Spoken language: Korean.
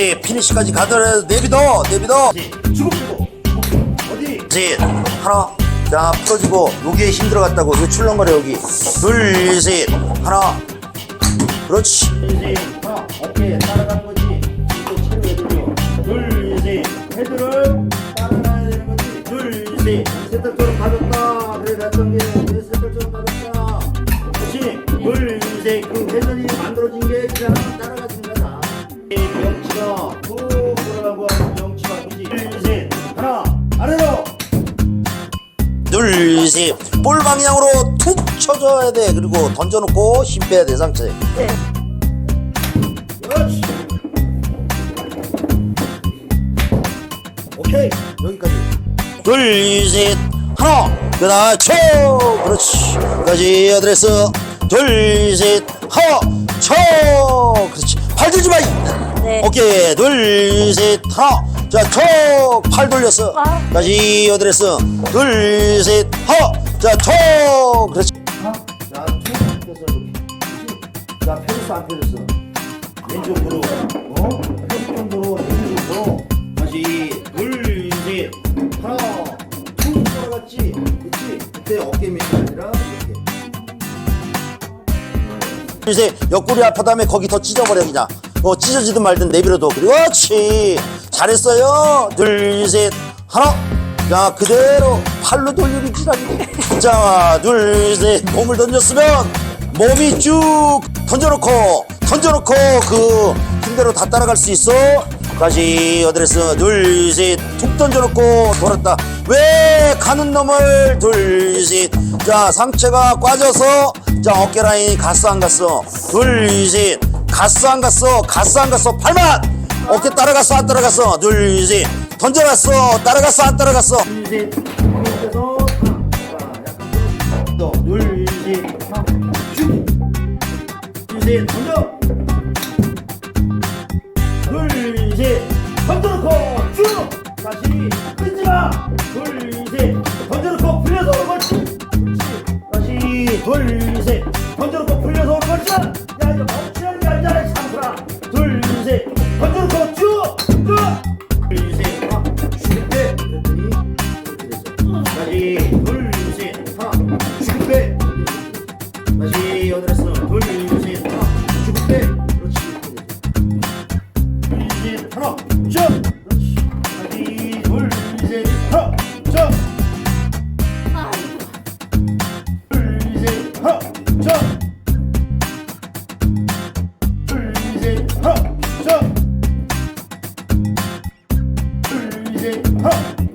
그렇지 피니시까지 가더라도 내비둬 내비둬. 주먹 주고 어디? 셋 하나 자 풀어주고 여기에 힘 들어갔다고. 여기 출렁거려 여기. 둘셋 하나. 그렇지. 둘셋 하나. 어깨 따라가는 거지. 또 체로 해들려 둘셋. 헤드를 따라가야 되는 거지. 둘셋. 세탁처럼 가볍다. 그래 났던 게 그래 세탁처럼 가볍다. 그렇지. 둘셋. 그 회전이 만들어진 게 그냥 따라 둘 셋 볼 방향으로 툭 쳐줘야 돼. 그리고 던져놓고 힘 빼야 돼 상체. 그렇지. 오케이. 여기까지. 둘 셋 하나. 그다음 쳐. 그렇지. 여기까지 어드레스 둘 셋 하나. 쳐. 그렇지. 팔 들지 마. 네. 오케이. 둘 셋 하나 자쳐팔 돌렸어 아. 다시 어드레스 둘셋 하나 자쳐 그렇지. 하나 자툭 펴서 이렇게 그렇지 자 펴졌어 안 펴졌어. 왼쪽으로. 어? 정도로 왼쪽으로. 다시 둘 셋 하나 툭 돌아갔지? 그렇지 그때 어깨 밑이 아니라 이렇게. 둘 셋 옆구리 아파 다음에 거기 더 찢어버려 그냥. 어 찢어지든 말든 내버려둬 그렇지 잘했어요. 둘 셋 하나. 자 그대로 팔로 돌리기 지랄이네 자둘 셋 몸을 던졌으면 몸이 쭉 던져놓고 던져놓고 그 힘대로 다 따라갈 수 있어. 다시 어드레스 둘 셋 툭 던져놓고 돌았다. 왜 가는 놈을 둘 셋 자 상체가 꽈져서 자 어깨 라인이 갔어 안 갔어. 둘 셋 갔어 안 갔어. 갔어 안 갔어. 팔만 어깨 따라갔어 안 따라갔어. 둘 셋 던져갔어. 따라갔어 안 따라갔어. 둘셋 던져. 둘셋 던져놓고 쭉. 다시 끊지마. 둘셋 던져놓고 풀려서 거지. 다시 둘셋 던져놓고 풀려서 오는 거지. 야 이거 멈추는 게 아니잖아 이 Huh.